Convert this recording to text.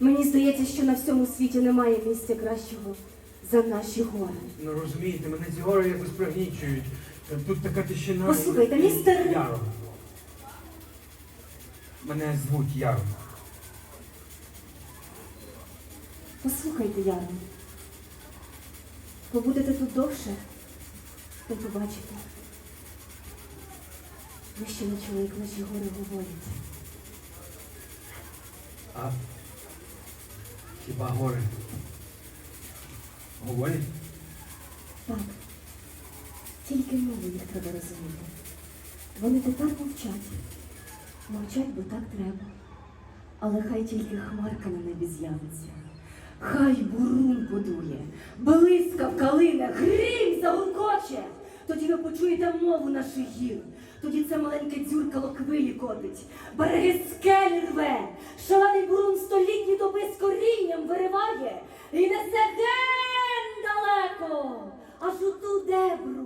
Мені здається, що на всьому світі немає місця кращого за наші гори. Ну розумієте, мене ці гори якось пригнічують. Тут така тишина. Послухайте, містер- Яро. Мене звуть Яро. Послухайте, Яро. Побудете тут довше, то побачите. Ви ще не чули, як наші гори говорять. А хіба гори? Говорять? Так. Тільки мову їх треба розуміти. Вони тепер мовчать. Мовчать, бо так треба. Але хай тільки хмарка на небі з'явиться. Хай бурун будує, блискав калина, грім загуркоче. Тоді ви почуєте мову наших гір. Тоді це маленьке дзюркало хвилі котить, береги скелі рве, шалений бурун столітні Nosso o Débora.